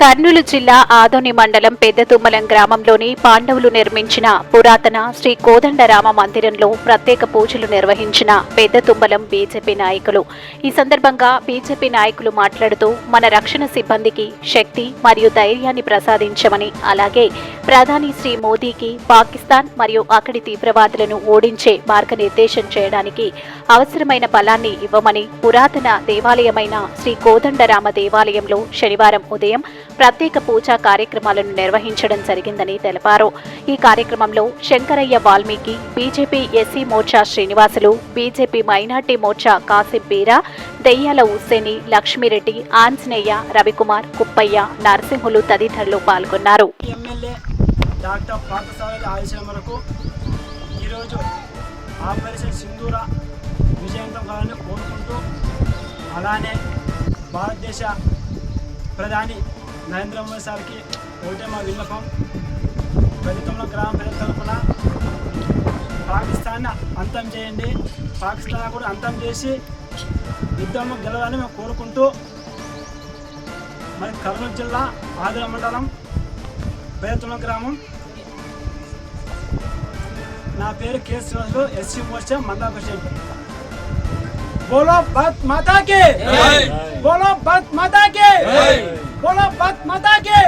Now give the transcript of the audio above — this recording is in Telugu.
కర్నూలు జిల్లా ఆదోని మండలం పెద్దతుమ్మలం గ్రామంలోని పాండవులు నిర్మించిన పురాతన శ్రీ కోదండరామ మందిరంలో ప్రత్యేక పూజలు నిర్వహించిన పెద్దతుమ్మలం బీజేపీ నాయకులు. ఈ సందర్భంగా బీజేపీ నాయకులు మాట్లాడుతూ మన రక్షణ సిబ్బందికి శక్తి మరియు ధైర్యాన్ని ప్రసాదించమని అలాగే ప్రధాని శ్రీ మోదీకి పాకిస్తాన్ మరియు అక్కడి తీవ్రవాదులను ఓడించే మార్గనిర్దేశం చేయడానికి అవసరమైన బలాన్ని ఇవ్వమని పురాతన దేవాలయమైన శ్రీ కోదండరామ దేవాలయంలో శనివారం ఉదయం ప్రత్యేక పూజా కార్యక్రమాలను నిర్వహించడం జరిగిందని తెలిపారు. ఈ కార్యక్రమంలో Shankaraiah Valmiki BJP SC Morcha Srinivasulu BJP minority Morcha Kasim బీరా దెయ్యాల ఉస్సేని లక్ష్మిరెడ్డి ఆంజనేయ రవికుమార్ కుప్పయ్య నరసింహులు తదితరులు పాల్గొన్నారు. ఎమ్మెల్యే డాక్టర్ పార్థసారథి ఆశయం మేరకు ఈరోజు ఆపరేషన్ సింధూర విజయవంతం కావాలని కోరుకుంటూ అలానే భారతదేశ ప్రధాని నరేంద్ర మోదీ సార్కి ఒకటే మా విన్నపం. ఫలితంలో గ్రామ ప్రజల తరఫున పాకిస్తాన్ అంతం చేయండి. పాకిస్తాన్ కూడా అంతం చేసి యుద్ధము గెలవాలని మేము కోరుకుంటూ మరి కర్నూలు జిల్లా ఆదిల మండలం పేరుతున్న గ్రామం. నా పేరు కె శ్రీనివాసులు ఎస్సీ మోర్చా మండల ప్రెసిడెంట్. బోలో భారత్ మాతా కే బోలో భారత్ మాతా కే బోలో భారత్ మాతా కే